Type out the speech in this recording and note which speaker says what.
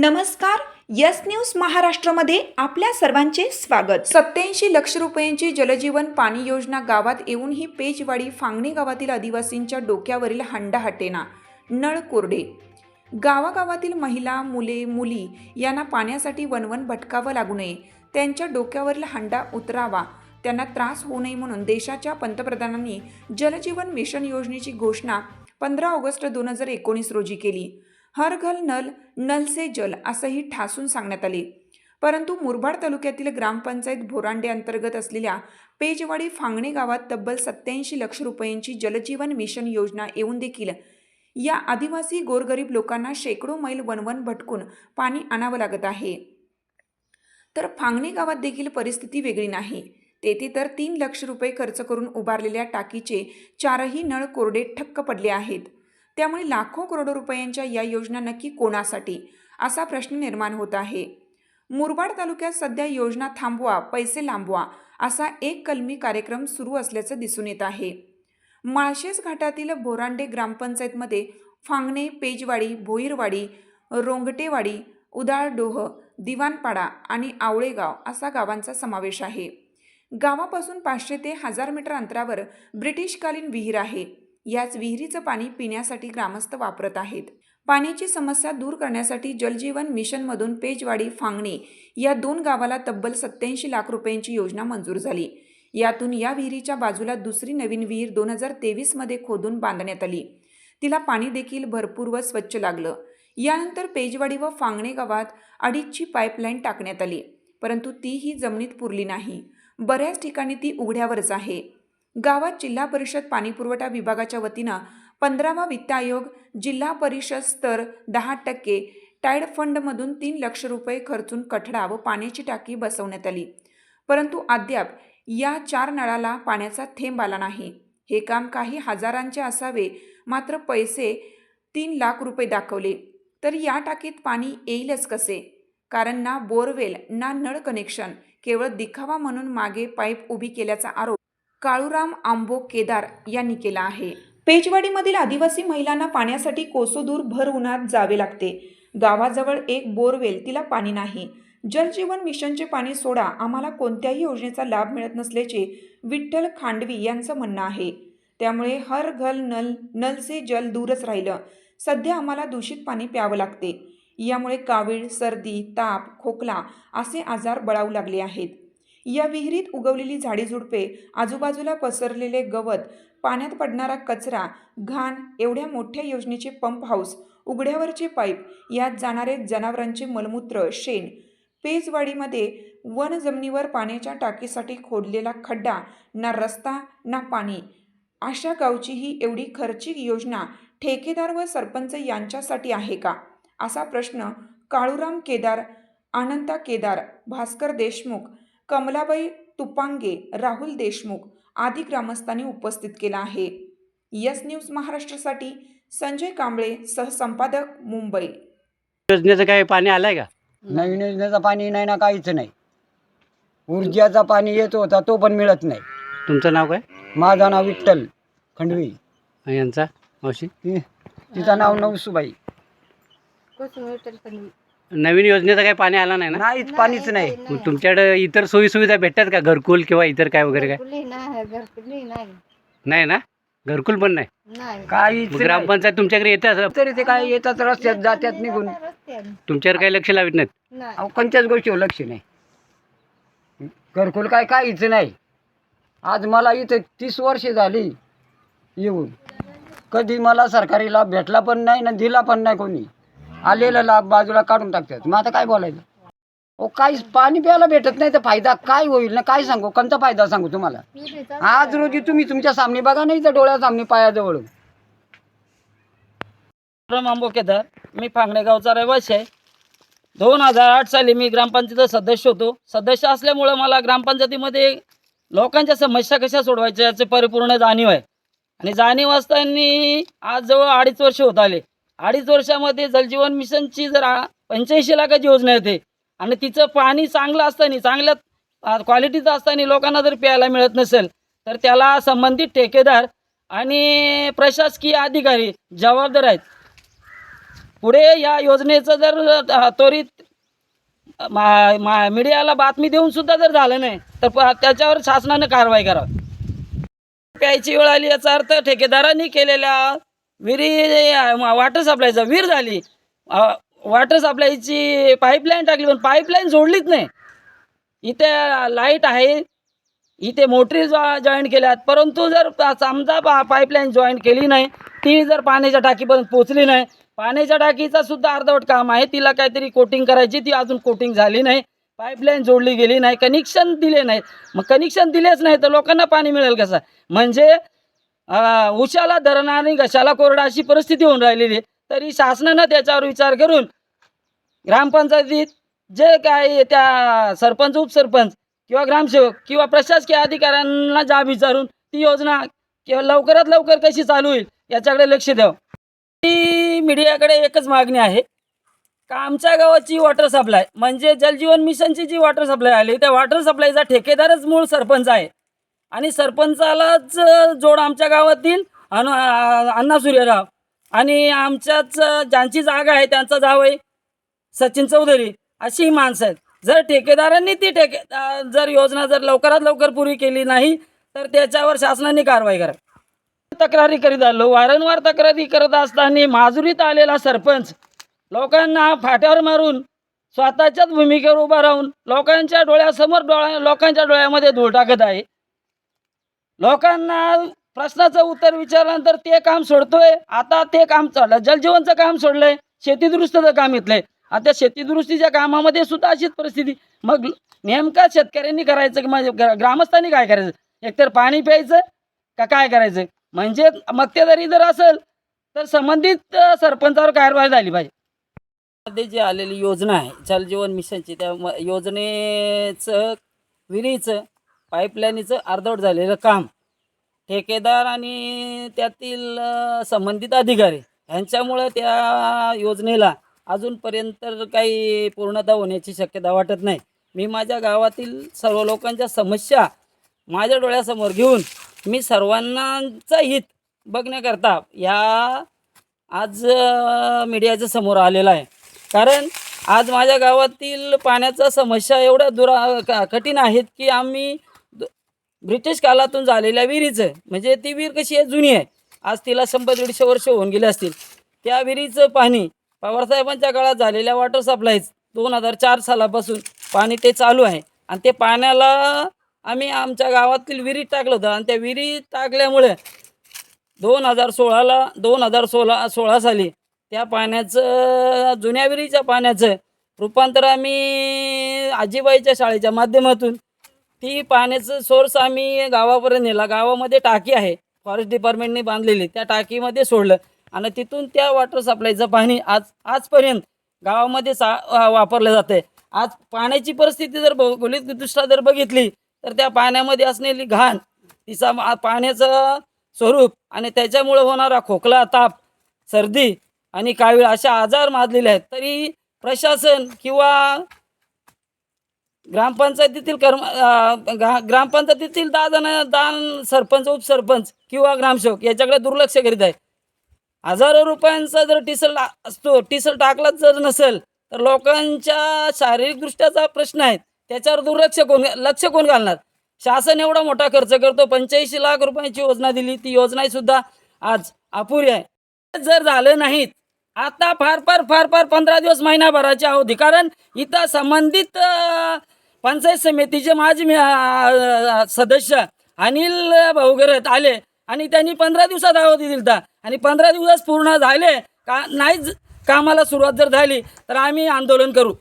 Speaker 1: नमस्कार yes news महाराष्ट्रामध्ये आपल्या सर्वांचे स्वागत. सत्याऐंशी लक्ष रुपयांची जलजीवन पाणी योजना गावात येऊन ही पेजवाडी फांगणी गावातील आदिवासींच्या डोक्यावरील हंडा हटेना. नळ कोरडे. गावागावातील महिला मुले मुली यांना पाण्यासाठी वनवन भटकावं लागू नये. त्यांच्या डोक्यावरील हंडा उतरावा. त्यांना त्रास होऊ नये म्हणून देशाच्या पंतप्रधानांनी जलजीवन मिशन योजनेची घोषणा पंधरा ऑगस्ट दोन हजार एकोणीस रोजी केली. हर घल नल नल से जल असंही ठासून सांगण्यात आले. परंतु मुरबाड तालुक्यातील ग्रामपंचायत भोरांडे अंतर्गत असलेल्या पेजवाडी फांगणे गावात तब्बल सत्याऐंशी लक्ष रुपयांची जलजीवन मिशन योजना येऊन देखील या आदिवासी गोरगरीब लोकांना शेकडो मैल वनवन भटकून पाणी आणावं लागत आहे. तर फांगणे गावात देखील परिस्थिती वेगळी नाही. तेथे तर तीन लक्ष रुपये खर्च करून उभारलेल्या टाकीचे चारही नळ कोरडे ठक्क पडले आहेत. त्यामुळे लाखो करोडो रुपयांच्या या योजना नक्की कोणासाठी? असा प्रश्न निर्माण होत आहे. मुरबाड तालुक्यात सध्या योजना थांबवा पैसे लांबवा असा एक कलमी कार्यक्रम सुरू असल्याचं दिसून येत आहे. माळशेज घाटातील बोरांडे ग्रामपंचायतमध्ये फांगणे पेजवाडी भोईरवाडी रोंगटेवाडी उदाळडोह दिवाणपाडा आणि आवळेगाव असा गावांचा समावेश आहे. गावापासून पाचशे ते हजार मीटर अंतरावर ब्रिटिशकालीन विहीर आहे. याच विहिरीचं पाणी पिण्यासाठी ग्रामस्थ वापरत आहेत. पाण्याची समस्या दूर करण्यासाठी जलजीवन मिशनमधून पेजवाडी फांगणे या दोन गावाला तब्बल सत्याऐंशी लाख रुपयांची योजना मंजूर झाली. यातून या विहिरीच्या बाजूला दुसरी नवीन विहीर दोन हजार तेवीसमध्ये खोदून बांधण्यात आली. तिला पाणी देखील भरपूर व स्वच्छ लागलं. यानंतर पेजवाडी व फांगणे गावात अडीचची पाईपलाईन टाकण्यात आली. परंतु तीही जमिनीत पुरली नाही. बऱ्याच ठिकाणी ती उघड्यावरच आहे. गावात जिल्हा परिषद पाणीपुरवठा विभागाच्या वतीनं पंधरावा वित्त आयोग जिल्हा परिषद स्तर दहा टक्के टायड फंडमधून तीन लक्ष रुपये खर्चून कठडा व पाण्याची टाकी बसवण्यात आली. परंतु अद्याप या चार नळाला पाण्याचा थेंब आला नाही. हे काम काही हजारांचे असावे मात्र पैसे तीन लाख रुपये दाखवले. तर या टाकीत पाणी येईलच कसे? कारण ना बोरवेल ना नळ कनेक्शन केवळ दिखावा म्हणून मागे पाईप उभी केल्याचा आरोप काळूराम आंबो केदार यांनी केला आहे. पेजवाडीमधील आदिवासी महिलांना पाण्यासाठी कोसोदूर भर उन्हात जावे लागते. गावाजवळ एक बोरवेल तिला पाणी नाही. जलजीवन मिशनचे पाणी सोडा आम्हाला कोणत्याही योजनेचा लाभ मिळत नसल्याचे विठ्ठल खांडवी यांचं म्हणणं आहे. त्यामुळे हर घल नल नलचे जल दूरच राहिलं. सध्या आम्हाला दूषित पाणी प्यावं लागते. यामुळे कावीळ सर्दी ताप खोकला असे आजार बळावू लागले आहेत. या विहिरीत उगवलेली झाडीझुडपे आजूबाजूला पसरलेले गवत पाण्यात पडणारा कचरा घाण एवढ्या मोठ्या योजनेचे पंप हाऊस उघड्यावरचे पाईप यात जाणारे जनावरांचे मलमूत्र शेण पेजवाडीमध्ये वन जमिनीवर पाण्याच्या टाकीसाठी खोदलेला खड्डा ना रस्ता ना पाणी. अशा गावची ही एवढी खर्चिक योजना ठेकेदार व सरपंच यांच्यासाठी आहे का? असा प्रश्न काळूराम केदार अनंता केदार भास्कर देशमुख कमलाबाई तुपांगे राहुल देशमुख आदी ग्रामस्थांनी उपस्थित केला आहे. यस न्यूज महाराष्ट्रासाठी संजय कांबळे सहसंपादक मुंबई.
Speaker 2: योजनेचं काय पाणी आलंय का?
Speaker 3: नवीन योजनेचं पाणी नाही ना काहीच नाही. ऊर्जाचा पाणी येत होता तो पण मिळत नाही.
Speaker 2: तुमचं नाव काय?
Speaker 3: माझं नाव विठ्ठल खंडवी.
Speaker 2: आणि यांचा? मावशी?
Speaker 3: ति- तिचं नाव नवसूबाई.
Speaker 2: नवीन योजनेचं काय पाणी आलं नाही ना?
Speaker 3: नाहीच पाणीच नाही
Speaker 2: मग तुमच्याकडे इतर सोयी सुविधा भेटतात का? घरकुल किंवा इतर काय वगैरे काय?
Speaker 4: नाही घरकुली नाही.
Speaker 2: नाही ना? घरकुल पण नाही?
Speaker 4: नाही.
Speaker 3: काहीच
Speaker 2: मग
Speaker 3: नाही.
Speaker 2: ग्रामपंचायत तुमच्याकडे येतात
Speaker 3: तरी ते काय येतात रस्त्यात जात्यात निघून.
Speaker 4: रस्त्याने.
Speaker 2: तुमच्यावर काही लक्ष लावित नाहीत?
Speaker 4: नाही.
Speaker 3: अहो कोणत्याच गोष्टीवर लक्ष नाही. घरकुल काय काहीच नाही. आज मला इथे तीस वर्ष झाली येऊन. कधी मला सरकारी लाभ भेटला पण नाही ना दिला पण नाही कोणी. आलेला लाभ बाजूला काढून टाकतात. मग आता काय बोलायचं? ओ काहीच पाणी प्यायला भेटत नाही तर फायदा काय होईल ना? काय सांगू? कोणता फायदा सांगू तुम्हाला? आज रोजी तुम्ही तुमच्या सामने बघा नाही तर डोळ्यासामने पायाजवळ
Speaker 5: राम आंबोकेदार मी फांगणे गावचा रहिवासी आहे. दोन हजार आठ साली मी ग्रामपंचायत सदस्य होतो. सदस्य असल्यामुळं मला ग्रामपंचायतीमध्ये लोकांच्या समस्या कशा सोडवायच्या याचे परिपूर्ण जाणीव आहे. आणि जाणीव असताना आज जवळ अडीच वर्ष होत आले. अडीच वर्षामध्ये जलजीवन मिशनची जर पंच्याऐंशी लाखाची योजना येते आणि तिचं पाणी चांगलं असताना चांगल्या क्वालिटीचं असताना लोकांना जर प्यायला मिळत नसेल तर त्याला संबंधित ठेकेदार आणि प्रशासकीय अधिकारी जबाबदार आहेत. पुढे या योजनेचं जर त्वरित मा मा मीडियाला बातमी देऊन सुद्धा जर झालं नाही तर त्याच्यावर शासनानं कारवाई करावी. प्यायची वेळ आली याचा अर्थ ठेकेदारांनी केलेल्या विहिरी अ, वॉटर सप्लायचा विहीर झाली. वॉटर सप्लायची पाईपलाईन टाकली पण पाईपलाईन जोडलीच नाही. इथे लाइट आहे. इथे मोटरी जॉईन केल्यात परंतु जर समजा पा पाईपलाईन जॉईन केली नाही ती जर पाण्याच्या टाकीपर्यंत पोचली नाही पाण्याच्या टाकीचा सुद्धा अर्धवट काम आहे. तिला काहीतरी कोटिंग करायची ती अजून कोटिंग झाली नाही. पाईपलाईन जोडली गेली नाही कनेक्शन दिले नाही मग कनेक्शन दिलेच नाही तर लोकांना पाणी मिळेल कसं? म्हणजे उशाला धरण आणि घशाला कोरडा अशी परिस्थिती होऊन राहिलेली आहे. तरी शासनानं त्याच्यावर विचार करून ग्रामपंचायतीत जे काय त्या सरपंच उपसरपंच किंवा ग्रामसेवक किंवा प्रशासकीय अधिकाऱ्यांना जाब विचारून ती योजना किंवा लवकरात लवकर कशी चालू होईल याच्याकडे लक्ष द्यावं. ती मीडियाकडे एकच मागणी आहे. का आमच्या गावाची वॉटर सप्लाय म्हणजे जलजीवन मिशनची जी वॉटर सप्लाय आली त्या वॉटर सप्लायचा ठेकेदारच मूळ सरपंच आहे. आणि सरपंचालाच जोड आमच्या गावातील अन अण्णा सूर्यराव. आणि आमच्याच ज्यांची जागा आहे त्यांचा जाव आहे सचिन चौधरी अशी ही माणसं आहेत. जर ठेकेदारांनी ती ठेके जर योजना जर लवकरात लवकर पुरी केली नाही तर त्याच्यावर शासनाने कारवाई करा. तक्रारी करीत आलो. वारंवार तक्रारी करत असताना माजुरीत आलेला सरपंच लोकांना फाट्यावर मारून स्वतःच्याच भूमिकेवर उभा राहून लोकांच्या डोळ्यासमोर डोळ्या लोकांच्या डोळ्यामध्ये धूळ टाकत आहे. लोकांना प्रश्नाचं उत्तर विचारल्यानंतर ते काम सोडतोय. आता ते काम चाललं जलजीवनचं काम सोडलंय. शेतीदुरुस्तीचं काम घेतलंय आता शेतीदुरुस्तीच्या कामामध्ये सुद्धा अशीच परिस्थिती. मग नेमका शेतकऱ्यांनी करायचं की म्हणजे ग्रामस्थांनी काय करायचं? एकतर पाणी प्यायचं का काय करायचं? म्हणजे मक्तेदारी जर असेल तर संबंधित सरपंचावर कारवाई झाली पाहिजे. मध्ये जी आलेली योजना आहे जलजीवन मिशनची त्या योजनेचं विहिरीचं पाईपलाईनीचं अर्धवट झालेलं काम. ठेकेदार आणि त्यातील संबंधित अधिकारी ह्यांच्यामुळं त्या योजनेला अजूनपर्यंत काही पूर्णता होण्याची शक्यता वाटत नाही. मी माझ्या गावातील सर्व लोकांच्या समस्या माझ्या डोळ्यासमोर घेऊन मी सर्वांनाचं हित बघण्याकरता या आज मीडियाच्या समोर आलेला आहे. कारण आज माझ्या गावातील पाण्याचा समस्या एवढ्या दुरा कठीण आहेत की आम्ही ब्रिटिश काळातून झालेल्या विहिरीचं म्हणजे ती विहीर कशी आहे? जुनी आहे. आज तिला शंभर दीडशे वर्ष होऊन गेले असतील. त्या विहिरीचं पाणी पवारसाहेबांच्या काळात झालेल्या वॉटर सप्लायच दोन हजार चार सालापासून पाणी ते चालू आहे. आणि ते पाण्याला आम्ही आमच्या गावातील विहिरीत टाकलं होतं. आणि त्या विहिरीत टाकल्यामुळे दोन हजार सोळाला दोन हजार सोळा सोळा साली त्या पाण्याचं जुन्या विहिरीच्या पाण्याचं रूपांतर आम्ही आजीबाईच्या शाळेच्या माध्यमातून ती पाण्याचं सोर्स आम्ही गावापर्यंत नेला. गावामध्ये टाकी आहे. फॉरेस्ट डिपार्टमेंटने बांधलेली. त्या टाकीमध्ये सोडलं. आणि तिथून त्या वॉटर सप्लायचं पाणी आज आजपर्यंत गावामध्ये सा वा- वापरलं जातं आहे आज पाण्याची परिस्थिती जर भौगोलिकदृष्ट्या जर बघितली तर त्या पाण्यामध्ये असलेली घाण तिचा मा- पाण्याचं स्वरूप आणि त्याच्यामुळे होणारा खोकला ताप सर्दी आणि कावीळ अशा आजार माजलेले आहेत. तरी प्रशासन किंवा ग्रामपंचायतीतील कर्म ग्रामपंचायतीतील दहा जण दान सरपंच उपसरपंच किंवा ग्रामसेवक याच्याकडे दुर्लक्ष करीत आहे. हजारो रुपयांचा जर टिसल असतो टिसल टाकलाच जर नसेल तर लोकांच्या शारीरिकदृष्ट्याचा प्रश्न आहे. त्याच्यावर दुर्लक्ष कोण लक्ष कोण घालणार? शासन एवढा मोठा खर्च करतो पंच्याऐंशी लाख रुपयांची योजना दिली ती योजना सुद्धा आज अपुरी आहे. जर झालं नाहीत आता फार फार फार फार पंधरा दिवस महिनाभराची अवधी कारण इथं संबंधित पंचायत समितीचे माजी सदस्य अनिल भाऊगरत आले आणि त्यांनी पंधरा दिवसात अवधी होता आणि पंधरा दिवस पूर्ण झाले का नाही कामाला सुरुवात जर झाली तर आम्ही आंदोलन करू.